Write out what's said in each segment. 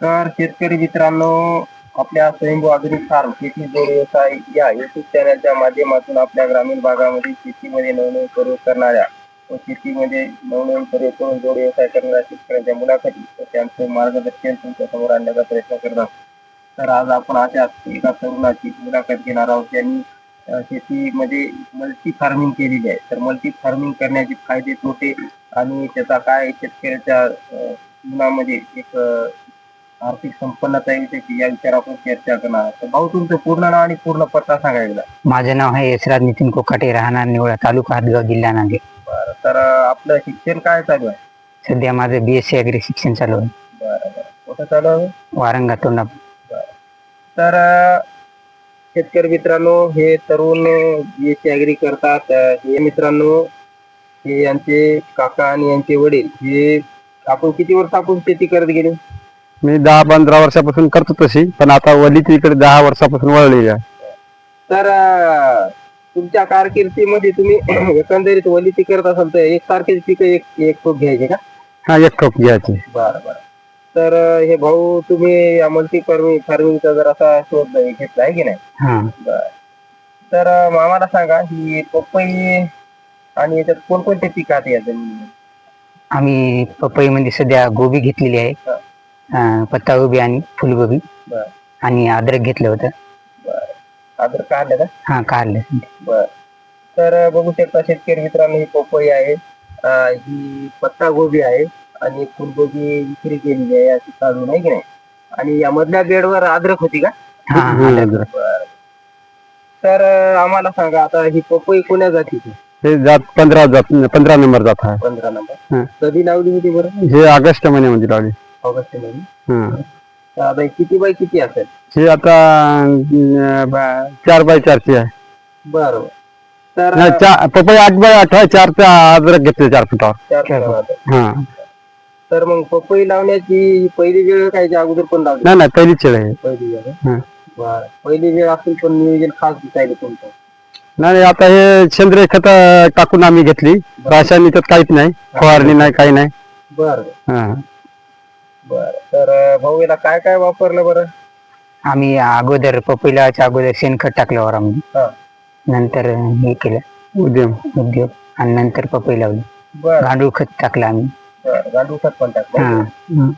तर शेतकरी मित्रांनो आपल्या स्वयंभू आधुनिक फार्म शेती जोड व्यवसाय या युट्यूब चॅनलच्या माध्यमातून आपल्या ग्रामीण भागामध्ये शेतीमध्ये नवनवीन प्रयोग करणाऱ्या व शेतीमध्ये नवनवीन प्रयोग करून जोड व्यवसाय करणाऱ्या शेतकऱ्यांच्या मुलाखती व त्यांचं मार्गदर्शन तुमच्यासमोर आणण्याचा प्रयत्न करत आहोत. तर आज आपण अशा एका तरुणाची मुलाखत घेणार आहोत. ज्यांनी शेतीमध्ये मल्टी फार्मिंग केलेली आहे. तर मल्टी फार्मिंग करण्याचे फायदे तोटे आणि त्याचा काय शेतकऱ्याच्या जीवनामध्ये एक आर्थिक संपन्नता शकते या विचार आपण चर्चा करणार. आहोत तर भाऊ तुमचं पूर्ण नाव आणि पूर्ण पत्ता सांगायला माझं नाव आहे यशराज नितीन कोकाटे राहणार निवळा तालुका हातगाव जिल्हा नांदेड. बरं तर अ, आपलं शिक्षण काय चालू आहे? सध्या माझं बी एस सी अग्री शिक्षण चालू आहे. बरं बरं. कुठं चालू आहे? वारंगा तोंडा. तर अ, शेतकरी मित्रांनो हे तरुण बी एस ॲग्री करतात. अ, हे मित्रांनो हे यांचे काका आणि यांचे वडील हे आपण किती वर्ष आपण शेती करत गेले? मी दहा पंधरा वर्षापासून करतो तशी पण आता वलीची इकडे दहा वर्षापासून वळलेली आहे. तर अ, तुमच्या कारकिर्दीमध्ये तुम्ही एकंदरीत वलिती करत असाल तर एक सारखेच पिकं एक एक टोक घ्यायचे का? हा एक ठोक घ्यायची. बरं बरं. तर अ, हे भाऊ तुम्ही या मल्टी फार्मिंग फार्मिंगचा जर असा शोध घेतला आहे की नाही? हा. बर. तर अं, आम्हाला सांगा ही पपई आणि याच्यात कोणकोणते पीक आहेत या जमिनीमध्ये? आम्ही पपईमध्ये सध्या गोबी घेतलेली आहे. अं, पत्तागोबी आणि फुलगोबी बर. आणि अद्रक घेतलं होतं. बर. आदर काढलं का? हा काढलं. बर. तर बघू शकता शेतकरी मित्रांनो ही पपई आहे. अं, ही पत्ता गोबी आहे. आणि फुलगोबी विक्री केलेली आहे अशी काढून आहे की नाही? आणि या मधल्या बेडवर अद्रक होती का? हा अद्रक. बर. तर अं, आम्हाला सांगा आता ही पपई कोण्या जातीची हे जात पंधरा जात पंधरा नंबर जात आहे. पंधरा नंबर. हा. कधी लावली होती बरं? हे ऑगस्ट महिन्यामध्ये लावली. ऑगस्टमध्ये हा. आता ही किती बाय किती असेल? हे आता अं, ब- चार बाय चारची आहे. बरं तर नाही, चा- पपई आठ बाय आठ आहे चार ते अद्रक घेतले चार फुटावर. चार. हा. तर मग पपई लावण्याची पहिली वेळ काय अगोदर पण लावली? नाही नाही पहिलीच वेळ आहे. पहिली वेळ. हा. बरं. पहिली वेळ असेल पण नियोजन खास दिसायला तुमचं. नाही नाही, आता हे सेंद्रिय खत टाकून आम्ही घेतली. रासायनिक खत काहीच नाही. फवारणी नाही काही नाही. बरं. हा. बरं. तर भाऊ याला काय काय वापरलं बरं? आम्ही अगोदर पपई लावायच्या अगोदर शेणखत टाकलं वरामध्ये हा. नंतर हे केलं. उद्यम उद्योग. आणि नंतर पपई लावली. बरं. गांडूळ खत टाकलं आम्ही. बरं. गांडूळ खत पण टाकलं. हा.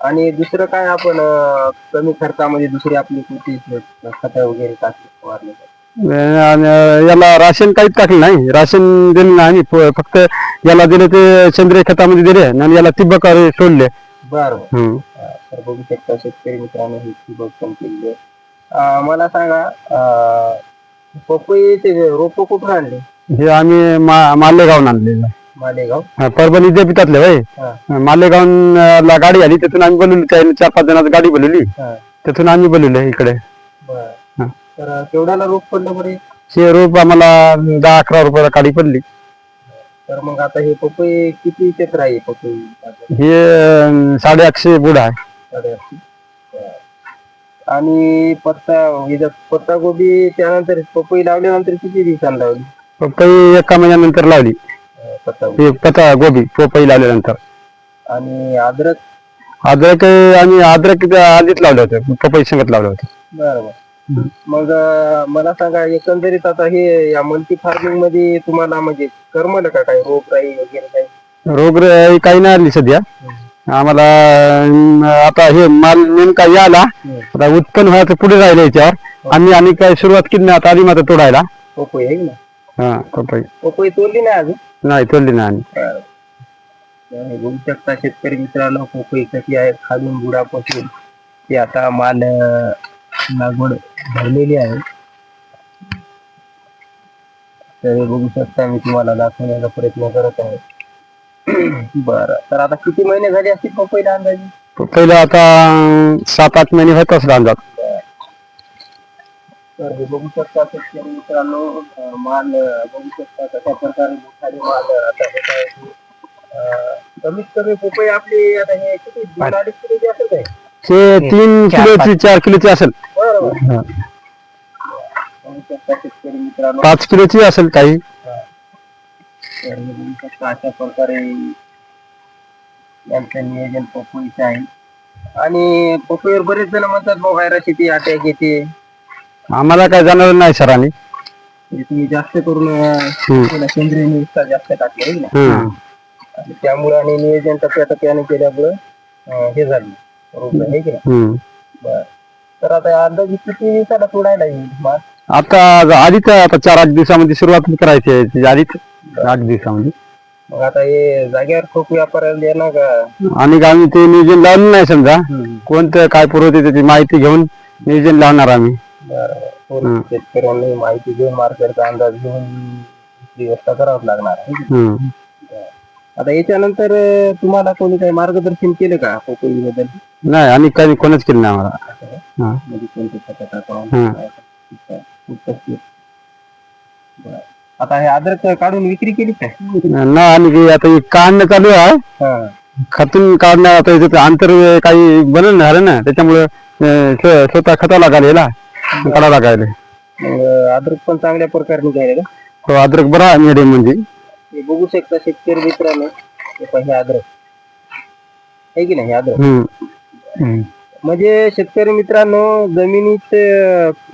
आणि दुसरं काय आपण अं, कमी खर्चामध्ये दुसरी आपली कृती खत वगैरे टाकली फवारणी आणि याला राशन काहीच टाकलं नाही. राशन दिलं नाही आम्ही. फ- फक्त याला दिले ते सेंद्रिय खतामध्ये दिले आणि याला तिबक सोडले. बरं हम्म. तर बघू शकता शेतकरी मित्रांनो ही ठिबक पण केलेली आहे अं, मला सांगा अं, पपईचे रोप कुठून आणले? हे आम्ही मा- मालेगावून आणलेलं मालेगाव? हा, परभणी विद्यापीठातले भाई हा. मालेगावून अं, ला गाडी आली तिथून आम्ही बोलवली त्या चार पाच जणांची गाडी बोलवली. हा. तिथून आम्ही बोलवले इकडे. बरं. हा. तर केवढ्याला रोप पडलं बरे? हे रोप आम्हाला दहा अकरा रुपयाला गाडी पडली. तर मग आता हे पपई किती क्षेत्र आहे पपई? हे अं, साडेआठशे बुड आहे. साडेआठशे. बरं. आणि पत्ता याच्यात पत्ता गोबी त्यानंतर पपई लावल्यानंतर किती दिवसांनी लावली? पपई एका महिन्यानंतर लावली. अं, पत्ता गोबी. हे पता गोबी पपई लावल्यानंतर. आणि अद्रक? अद्रक आम्ही अद्रक आधीच लावलं होतं पपई संगत लावलं होतं. बरोबर मग मला सांगा एकंदरीत आता हे या मल्टी फार्मिंगमध्ये तुम्हाला म्हणजे करमलं का काही रोग राई वगैरे काही? रोग र- काही नाही आली सध्या. आम्हाला अं, आता हे माल नेमका याला आता उत्पन्न व्हायचं पुढे राहिलं याच्यावर. आम्ही आणि काय सुरुवात केली नाही आता आधी मात्र तोडायला. पपई आहे ना? हा पपई. पपई तोडली नाही अजून? नाही तोडली नाही आम्ही. शकता शेतकरी मित्रांनो कशी आहे खालून बुडापासून ते आता माल अं, लागवड भरलेली आहे. तर हे बघू शकता मी तुम्हाला दाखवण्याचा प्रयत्न करत आहे. बरं. तर आता किती महिने झाले असतील पपईला अंदाजे? पहिलं आता सात आठ महिने होत असला अंदाज तर हे बघू शकता शेतकरी मित्रांनो माल बघू शकता कशा प्रकारे मोठाले माल आता होत आहे कमीत कमी पपई आपली आता हे किती दोन अडीच किलोची असेल काय? हे तीन चार, किलोची चार किलोची असेल. हा. शेतकरी मित्रांनो पाच किलोची असेल काही. तर हे बघू शकता अशा प्रकारे यांचं नियोजन पपईचं आहे आणि पपईवर बरेच जण म्हणतात भाऊ व्हायरस येते अटॅक येते आम्हाला काय जाणार नाही सरांनी म्हणजे तुम्ही जास्त करून अं, सेंद्रिय निविष्ठा जास्त टाकले ना? हम्म. आणि त्यामुळे आणि नियोजन टप्प्याटप्प्याने केल्यामुळं अं, हे झालं. बरोबर आहे की नाही? हम्म. बरं. तर आता अंदाजे किती दिवसाला तोडायला येईल माल? आता आधीच आता चार आठ दिवसामध्ये सुरुवात करायची आहे त्याची आधीच आठ दिवसामध्ये. मग आता हे जागेवर खूप व्यापाऱ्याला देणार का? आणि आम्ही ते नियोजन लावलं नाही समजा. कोणतं काय पुरवते त्याची माहिती घेऊन नियोजन लावणार आम्ही. बरं पूर्ण शेतकऱ्यांनी माहिती घेऊन मार्केटचा अंदाज घेऊन व्यवस्था करावं लागणार आहे. हम्म. आता याच्यानंतर अं, तुम्हाला कोणी काही मार्गदर्शन केलं का पपई बद्दल नाही आणि काही कोणच केलं नाही आम्हाला हा. म्हणजे कोणते हा. काय. बरं. आता हे अद्रक काढून विक्री केली का ना आणि आता हे काढणं चालू आहे हा. खतून काढणं आता याच्यात अंतर काही बनन झालं ना त्याच्यामुळे स्वतः खता लागायला काढा लागायला मग अद्रक पण चांगल्या प्रकारे निघाले का तो अद्रक बरा मिडियम म्हणजे हे बघू शकता शेतकरी मित्रांनो हे हे अद्रक आहे की नाही हे अद्रक हम्म. म्हणजे शेतकरी मित्रांनो जमिनीत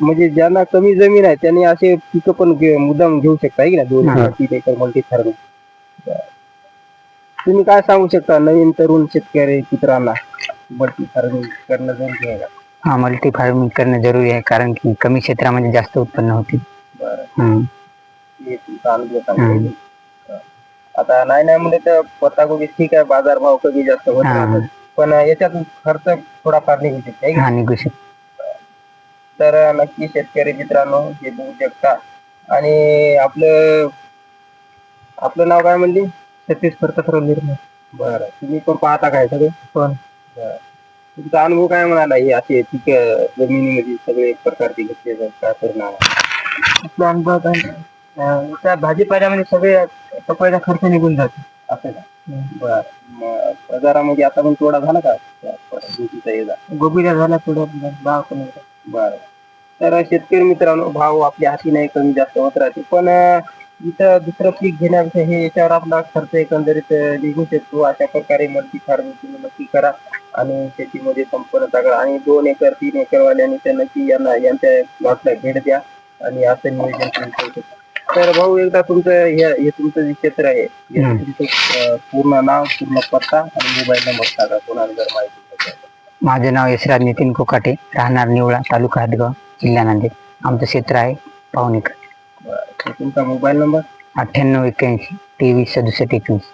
म्हणजे ज्यांना कमी जमीन आहे त्यांनी असे पिकं पण मुद्दाम घेऊ शकता की नाही दोन एकर, तीन एकर मल्टी फार्मिंग तुम्ही काय सांगू शकता नवीन तरुण शेतकरी मित्रांना मल्टी फार्मिंग करणं जरुरी आहे का हा मल्टी फार्मिंग करणं जरुरी आहे कारण की कमी क्षेत्रामध्ये जास्त उत्पन्न होते बरं हम्म. हे तुमचा अनुभव चांगला आहे. आता नाही नाही म्हणजे तर पत्ताकोबी ठीक आहे बाजारभाव कमी जास्त होत. राहतात. पण याच्यातून खर्च थोडाफार निघू शकतो की हा निघू शकतो. तर नक्की शेतकरी मित्रांनो हे बघू शकता. आणि आपलं आपलं नाव काय म्हणली? सतीश प्रतापराव निर्मळ. बरं तुम्ही पण पाहता काय सगळे? पण. बरं. तुमचा अनुभव काय म्हणाला? हे असे पीक जमिनीमध्ये सगळे एक प्रकारचे घेतले जातात काय परिणाम? आपला अनुभव काय? त्या भाजीपाल्यामध्ये सगळे पपईचा खर्च निघून जातो. असं का? बर. मग आता पण थोडा झाला का? गोबीला झाला. थोडा भाव कमी बर. तर शेतकरी मित्रांनो भाव आपल्या हाती नाही कमी जास्त होत राहते. पण अं, इथं दुसरं पीक घेण्यापेक्षा हे याच्यावर आपला खर्च एकंदरीत अं, निघू शकतो. अशा प्रकारे मल्टी फार्मिंग तुम्ही नक्की करा. आणि शेतीमध्ये संपूर्ण करा आणि दोन एकर तीन एकर वाल्यांनी तर नक्की यांना यांच्या प्लॉटला भेट द्या. आणि असं नियोजन तुम्ही करू शकता. तर भाऊ एकदा तुमचं हे हे तुमचं जे क्षेत्र आहे. तुमचं अं, पूर्ण नाव पूर्ण पत्ता आणि मोबाईल नंबर सांगा कोणाला जर माहिती असेल. माझे नाव यशराज नितीन कोकाटे राहणार निवळा तालुका हदगाव जिल्हा नांदेड. आमचं क्षेत्र आहे पावणेकर. बरं तर तुमचा मोबाईल नंबर? अठ्ठ्याण्णव एक्क्याऐंशी तेवीस सदुसष्ट एकवीस.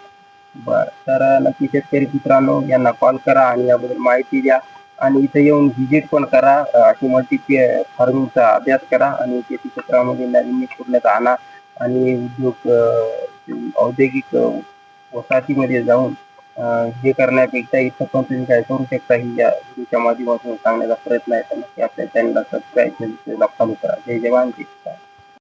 बर तर नक्की शेतकरी मित्रांनो यांना कॉल करा आणि याबद्दल माहिती द्या. आणि इथे येऊन व्हिजिट पण करा अशी मल्टी फार्मिंगचा अभ्यास करा आणि शेती क्षेत्रामध्ये नाविन्यपूर्णता आणा आणि उद्योग औद्योगिक वसाहतीमध्ये जाऊन अं, हे करण्यापेक्षा इथं पण तुम्ही काय करू शकता ही या व्हिडिओच्या माध्यमातून सांगण्याचा प्रयत्न आहे तर नक्की आपल्या चॅनलला सबस्क्राईब फॉलो करा जय जवान जय किसान.